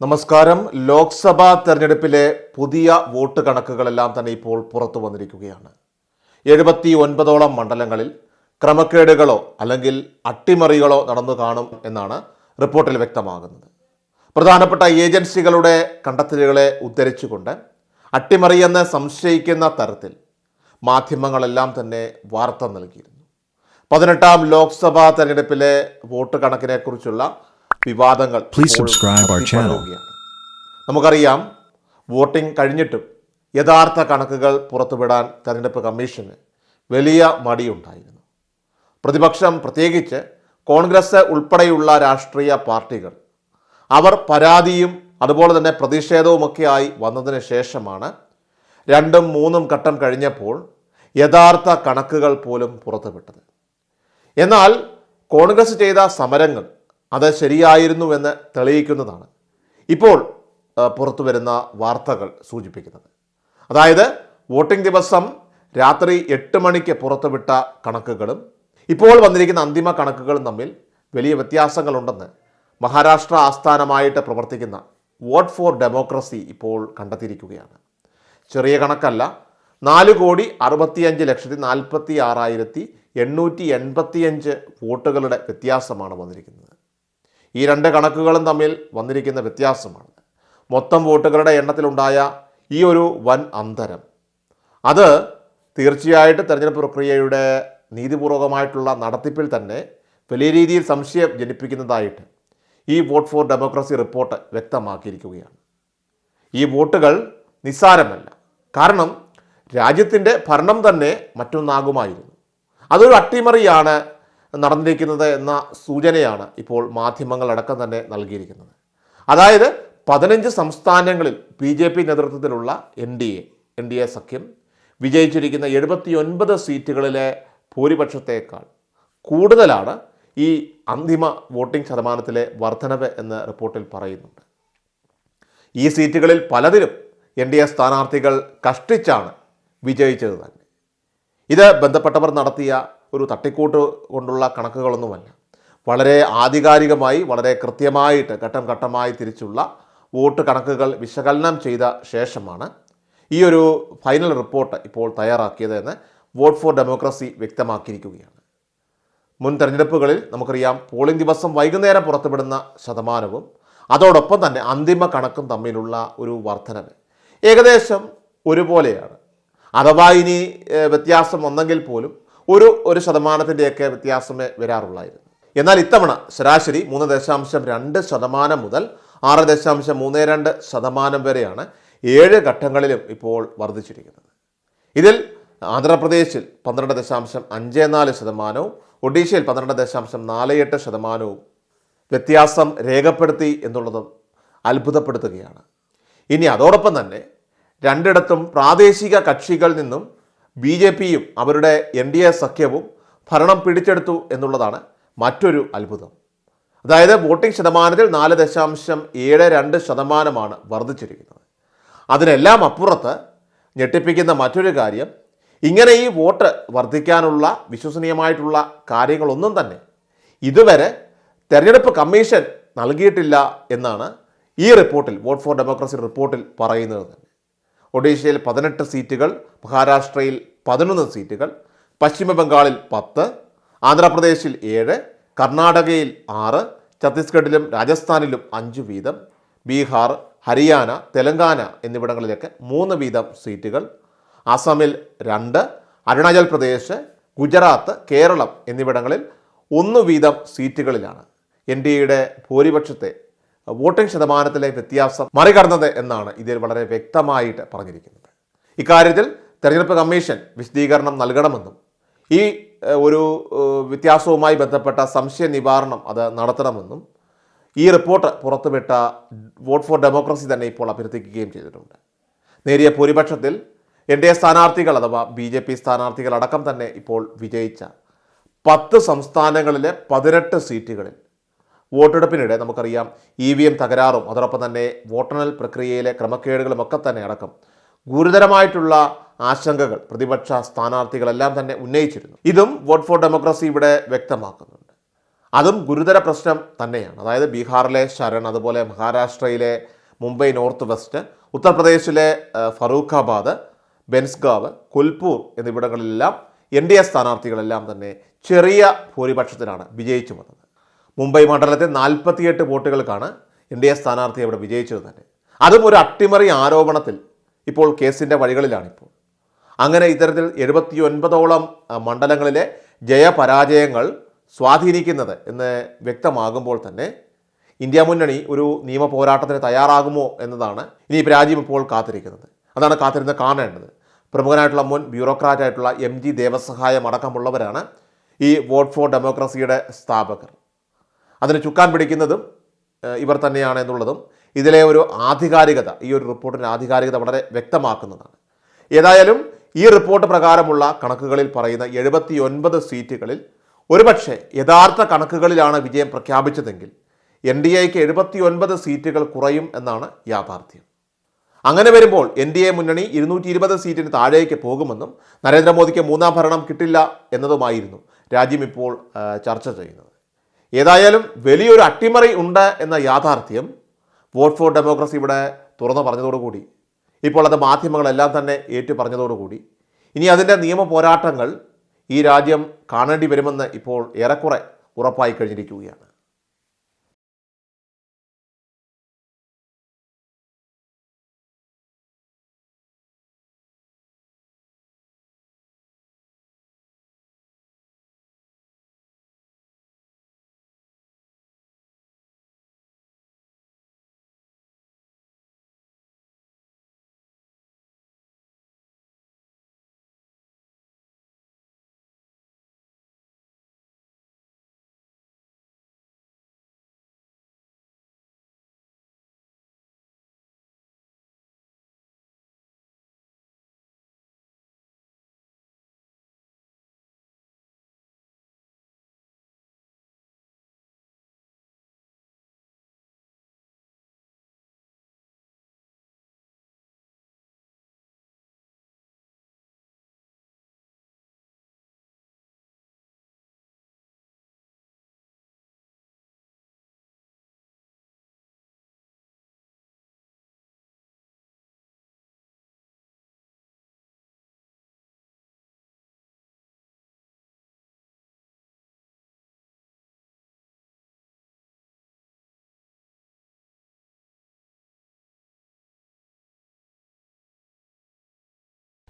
നമസ്കാരം. ലോക്സഭാ തെരഞ്ഞെടുപ്പിലെ പുതിയ വോട്ട് കണക്കുകളെല്ലാം തന്നെ ഇപ്പോൾ പുറത്തു വന്നിരിക്കുകയാണ്. എഴുപത്തി ഒൻപതോളം മണ്ഡലങ്ങളിൽ ക്രമക്കേടുകളോ അല്ലെങ്കിൽ അട്ടിമറികളോ നടന്നു കാണും എന്നാണ് റിപ്പോർട്ടിൽ വ്യക്തമാകുന്നത്. പ്രധാനപ്പെട്ട ഏജൻസികളുടെ കണ്ടെത്തലുകളെ ഉദ്ധരിച്ചുകൊണ്ട് അട്ടിമറിയെന്ന് സംശയിക്കുന്ന തരത്തിൽ മാധ്യമങ്ങളെല്ലാം തന്നെ വാർത്ത നൽകിയിരുന്നു. പതിനെട്ടാം ലോക്സഭാ തെരഞ്ഞെടുപ്പിലെ വോട്ട് കണക്കിനെക്കുറിച്ചുള്ള വിവാദങ്ങൾ. നമുക്കറിയാം വോട്ടിംഗ് കഴിഞ്ഞിട്ടും യഥാർത്ഥ കണക്കുകൾ പുറത്തുവിടാൻ തെരഞ്ഞെടുപ്പ് കമ്മീഷന് വലിയ മടിയുണ്ടായിരുന്നു. പ്രതിപക്ഷം പ്രത്യേകിച്ച് കോൺഗ്രസ് ഉൾപ്പെടെയുള്ള രാഷ്ട്രീയ പാർട്ടികൾ അവർ പരാതിയും അതുപോലെ തന്നെ പ്രതിഷേധവുമൊക്കെയായി വന്നതിന് ശേഷമാണ് രണ്ടും മൂന്നും ഘട്ടം കഴിഞ്ഞപ്പോൾ യഥാർത്ഥ കണക്കുകൾ പോലും പുറത്തുവിട്ടത്. എന്നാൽ കോൺഗ്രസ് ചെയ്ത സമരങ്ങൾ അത് ശരിയായിരുന്നുവെന്ന് തെളിയിക്കുന്നതാണ്. ഇപ്പോൾ പുറത്തു വരുന്ന വാർത്തകൾ സൂചിപ്പിക്കുന്നത്. അതായത് വോട്ടിംഗ് ദിവസം രാത്രി എട്ട് മണിക്ക് പുറത്തുവിട്ട കണക്കുകളും ഇപ്പോൾ വന്നിരിക്കുന്ന അന്തിമ കണക്കുകളും തമ്മിൽ വലിയ വ്യത്യാസങ്ങളുണ്ടെന്ന് മഹാരാഷ്ട്ര ആസ്ഥാനമായിട്ട് പ്രവർത്തിക്കുന്ന വോട്ട് ഫോർ ഡെമോക്രസി ഇപ്പോൾ കണ്ടെത്തിയിരിക്കുകയാണ്. ചെറിയ കണക്കല്ല നാല് കോടി അറുപത്തിയഞ്ച് ലക്ഷത്തി നാൽപ്പത്തി ആറായിരത്തി എണ്ണൂറ്റി എൺപത്തിയഞ്ച് വോട്ടുകളുടെ വ്യത്യാസമാണ് വന്നിരിക്കുന്നത്. ഈ രണ്ട് കണക്കുകളും തമ്മിൽ വന്നിരിക്കുന്ന വ്യത്യാസമാണ്. മൊത്തം വോട്ടുകളുടെ എണ്ണത്തിലുണ്ടായ ഈ ഒരു വൻ അന്തരം അത് തീർച്ചയായിട്ടും തെരഞ്ഞെടുപ്പ് പ്രക്രിയയുടെ നീതിപൂർവകമായിട്ടുള്ള നടത്തിപ്പിൽ തന്നെ വലിയ രീതിയിൽ സംശയം ജനിപ്പിക്കുന്നതായിട്ട് ഈ വോട്ട് ഫോർ ഡെമോക്രസി റിപ്പോർട്ട് വ്യക്തമാക്കിയിരിക്കുകയാണ്. ഈ വോട്ടുകൾ നിസ്സാരമല്ല. കാരണം രാജ്യത്തിന്റെ ഭരണം തന്നെ മറ്റൊന്നാകുമായിരുന്നു. അതൊരു അട്ടിമറിയാണ് നടന്നിരിക്കുന്നത് എന്ന സൂചനയാണ് ഇപ്പോൾ മാധ്യമങ്ങളടക്കം തന്നെ നൽകിയിരിക്കുന്നത്. അതായത് പതിനഞ്ച് സംസ്ഥാനങ്ങളിൽ ബി ജെ പി നേതൃത്വത്തിലുള്ള N D A N D A സഖ്യം വിജയിച്ചിരിക്കുന്ന എഴുപത്തി ഒൻപത് സീറ്റുകളിലെ ഭൂരിപക്ഷത്തേക്കാൾ കൂടുതലാണ് ഈ അന്തിമ വോട്ടിംഗ് ശതമാനത്തിലെ വർധനവ് എന്ന് റിപ്പോർട്ടിൽ പറയുന്നുണ്ട്. ഈ സീറ്റുകളിൽ പലതിലും എൻ ഡി എ സ്ഥാനാർത്ഥികൾ കഷ്ടിച്ചാണ് വിജയിച്ചത് തന്നെ. ഇത് ബന്ധപ്പെട്ടവർ നടത്തിയ ഒരു തട്ടിക്കൂട്ട് കൊണ്ടുള്ള കണക്കുകളൊന്നുമല്ല. വളരെ ആധികാരികമായി വളരെ കൃത്യമായിട്ട് ഘട്ടം ഘട്ടമായി തിരിച്ചുള്ള വോട്ട് കണക്കുകൾ വിശകലനം ചെയ്ത ശേഷമാണ് ഈ ഒരു ഫൈനൽ റിപ്പോർട്ട് ഇപ്പോൾ തയ്യാറാക്കിയത് എന്ന് വോട്ട് ഫോർ ഡെമോക്രസി വ്യക്തമാക്കിയിരിക്കുകയാണ്. മുൻ തെരഞ്ഞെടുപ്പുകളിൽ നമുക്കറിയാം പോളിംഗ് ദിവസം വൈകുന്നേരം പുറത്തുവിടുന്ന ശതമാനവും അതോടൊപ്പം തന്നെ അന്തിമ കണക്കും തമ്മിലുള്ള ഒരു വർധനവ്. ഏകദേശം ഒരുപോലെയാണ്. അഥവാ ഇനി വ്യത്യാസം വന്നെങ്കിൽ പോലും ഒരു ഒരു ശതമാനത്തിന്റെയൊക്കെ വ്യത്യാസമേ വരാറുള്ളായിരുന്നു. എന്നാൽ ഇത്തവണ ശരാശരി മൂന്ന് ദശാംശം രണ്ട് ശതമാനം മുതൽ ആറ് ദശാംശം മൂന്ന് രണ്ട് ശതമാനം വരെയാണ് ഏഴ് ഘട്ടങ്ങളിലും ഇപ്പോൾ വർദ്ധിച്ചിരിക്കുന്നത്. ഇതിൽ ആന്ധ്രാപ്രദേശിൽ പന്ത്രണ്ട് ദശാംശം അഞ്ച് നാല് ശതമാനവും ഒഡീഷയിൽ പന്ത്രണ്ട് ദശാംശം നാല് എട്ട് ശതമാനവും വ്യത്യാസം രേഖപ്പെടുത്തി എന്നുള്ളതും അത്ഭുതപ്പെടുത്തുകയാണ്. ഇനി അതോടൊപ്പം തന്നെ രണ്ടിടത്തും പ്രാദേശിക കക്ഷികളിൽ നിന്നും ബി ജെ പിയും അവരുടെ എൻ ഡി എ സഖ്യവും ഭരണം പിടിച്ചെടുത്തു എന്നുള്ളതാണ് മറ്റൊരു അത്ഭുതം. അതായത് വോട്ടിംഗ് ശതമാനത്തിൽ നാല് ദശാംശം ഏഴ് രണ്ട് ശതമാനമാണ് വർദ്ധിച്ചിരിക്കുന്നത്. അതിനെല്ലാം അപ്പുറത്ത് ഞെട്ടിപ്പിക്കുന്ന മറ്റൊരു കാര്യം ഇങ്ങനെ ഈ വോട്ട് വർദ്ധിക്കാനുള്ള വിശ്വസനീയമായിട്ടുള്ള കാര്യങ്ങളൊന്നും തന്നെ ഇതുവരെ തെരഞ്ഞെടുപ്പ് കമ്മീഷൻ നൽകിയിട്ടില്ല എന്നാണ് ഈ റിപ്പോർട്ടിൽ വോട്ട് ഫോർ ഡെമോക്രസി റിപ്പോർട്ടിൽ പറയുന്നത്. ഒഡീഷയിൽ പതിനെട്ട് സീറ്റുകൾ മഹാരാഷ്ട്രയിൽ പതിനൊന്ന് സീറ്റുകൾ പശ്ചിമ ബംഗാളിൽ പത്ത് ആന്ധ്രാപ്രദേശിൽ ഏഴ് കർണാടകയിൽ ആറ് ഛത്തീസ്ഗഡിലും രാജസ്ഥാനിലും അഞ്ച് വീതം ബീഹാർ ഹരിയാന തെലങ്കാന എന്നിവിടങ്ങളിലൊക്കെ മൂന്ന് വീതം സീറ്റുകൾ ആസാമിൽ രണ്ട് അരുണാചൽ പ്രദേശ് ഗുജറാത്ത് കേരളം എന്നിവിടങ്ങളിൽ ഒന്ന് വീതം സീറ്റുകളിലാണ്. എൻ ഡി എയുടെ ഭൂരിപക്ഷത്തെ വോട്ടിംഗ് ശതമാനത്തിലെ വ്യത്യാസം മറികടന്നത് എന്നാണ് ഇതിൽ വളരെ വ്യക്തമായിട്ട് പറഞ്ഞിരിക്കുന്നത്. ഇക്കാര്യത്തിൽ തെരഞ്ഞെടുപ്പ് കമ്മീഷൻ വിശദീകരണം നൽകണമെന്നും ഈ ഒരു വ്യത്യാസവുമായി ബന്ധപ്പെട്ട സംശയ നിവാരണം അത് നടത്തണമെന്നും ഈ റിപ്പോർട്ട് പുറത്തുവിട്ട വോട്ട് ഫോർ ഡെമോക്രസി തന്നെ ഇപ്പോൾ അഭ്യർത്ഥിക്കുകയും ചെയ്തിട്ടുണ്ട്. നേരിയ ഭൂരിപക്ഷത്തിൽ എൻ ഡി എ സ്ഥാനാർത്ഥികൾ അഥവാ ബി ജെ പി സ്ഥാനാർത്ഥികളടക്കം തന്നെ ഇപ്പോൾ വിജയിച്ച പത്ത് സംസ്ഥാനങ്ങളിലെ പതിനെട്ട് സീറ്റുകളിൽ വോട്ടെടുപ്പിനിടെ നമുക്കറിയാം ഇ വി എം തകരാറും അതോടൊപ്പം തന്നെ വോട്ടെണ്ണൽ പ്രക്രിയയിലെ ക്രമക്കേടുകളും ഒക്കെ തന്നെ അടക്കം. ഗുരുതരമായിട്ടുള്ള ആശങ്കകൾ പ്രതിപക്ഷ സ്ഥാനാർത്ഥികളെല്ലാം തന്നെ ഉന്നയിച്ചിരുന്നു. ഇതും വോട്ട് ഫോർ ഡെമോക്രസി ഇവിടെ വ്യക്തമാക്കുന്നുണ്ട്. അതും ഗുരുതര പ്രശ്നം തന്നെയാണ്. അതായത് ബീഹാറിലെ ശരൺ അതുപോലെ മഹാരാഷ്ട്രയിലെ മുംബൈ നോർത്ത് വെസ്റ്റ് ഉത്തർപ്രദേശിലെ ഫറൂഖാബാദ് ബെൻസ്ഗാവ് കുൽപൂർ എന്നിവിടങ്ങളിലെല്ലാം എൻ ഡി എ സ്ഥാനാർത്ഥികളെല്ലാം തന്നെ ചെറിയ ഭൂരിപക്ഷത്തിലാണ് വിജയിച്ചു വന്നത്. മുംബൈ മണ്ഡലത്തെ നാൽപ്പത്തിയെട്ട് വോട്ടുകൾക്കാണ് എൻ ഡി എ സ്ഥാനാർത്ഥി അവിടെ വിജയിച്ചത് തന്നെ. അതും ഒരു അട്ടിമറി ആരോപണത്തിൽ ഇപ്പോൾ കേസിന്റെ വഴികളിലാണിപ്പോൾ. അങ്ങനെ ഇത്തരത്തിൽ എഴുപത്തി ഒൻപതോളം മണ്ഡലങ്ങളിലെ ജയപരാജയങ്ങൾ സ്വാധീനിക്കുന്നത് എന്ന് വ്യക്തമാകുമ്പോൾ തന്നെ ഇന്ത്യ മുന്നണി ഒരു നിയമ പോരാട്ടത്തിന് തയ്യാറാകുമോ എന്നതാണ് ഇനി രാജ്യം ഇപ്പോൾ കാത്തിരിക്കുന്നത്. അതാണ് കാത്തിരുന്ന് കാണേണ്ടത്. പ്രമുഖനായിട്ടുള്ള മുൻ ബ്യൂറോക്രാറ്റായിട്ടുള്ള എം ജി ദേവസഹായം അടക്കമുള്ളവരാണ് ഈ വോട്ട് ഫോർ ഡെമോക്രസിയുടെ സ്ഥാപകർ. അതിന് ചുക്കാൻ പിടിക്കുന്നതും ഇവർ തന്നെയാണ് എന്നുള്ളതും ഇതിലെ ഒരു ആധികാരികത ഈ ഒരു റിപ്പോർട്ടിന്റെ ആധികാരികത വളരെ വ്യക്തമാക്കുന്നതാണ്. ഏതായാലും ഈ റിപ്പോർട്ട് പ്രകാരമുള്ള കണക്കുകളിൽ പറയുന്ന എഴുപത്തി ഒൻപത് സീറ്റുകളിൽ ഒരുപക്ഷെ യഥാർത്ഥ കണക്കുകളിലാണ് വിജയം പ്രഖ്യാപിച്ചതെങ്കിൽ എൻ ഡി എക്ക് എഴുപത്തി ഒൻപത് സീറ്റുകൾ കുറയും എന്നാണ് യാഥാർത്ഥ്യം. അങ്ങനെ വരുമ്പോൾ എൻ ഡി എ മുന്നണി ഇരുന്നൂറ്റി ഇരുപത് സീറ്റിന് താഴേക്ക് പോകുമെന്നും നരേന്ദ്രമോദിക്ക് മൂന്നാം ഭരണം കിട്ടില്ല എന്നതുമായിരുന്നു രാജ്യം ഇപ്പോൾ ചർച്ച ചെയ്യുന്നത്. ഏതായാലും വലിയൊരു അട്ടിമറി ഉണ്ട് എന്ന യാഥാർത്ഥ്യം വോട്ട് ഫോർ ഡെമോക്രസി ഇവിടെ തുറന്നു പറഞ്ഞതോടുകൂടി. ഇപ്പോൾ അത് മാധ്യമങ്ങളെല്ലാം തന്നെ ഏറ്റു പറഞ്ഞതോടുകൂടി ഇനി അതിന്റെ നിയമ പോരാട്ടങ്ങൾ ഈ രാജ്യം കാണേണ്ടി വരുമെന്ന് ഇപ്പോൾ ഏറെക്കുറെ ഉറപ്പായി കഴിഞ്ഞിരിക്കുകയാണ്.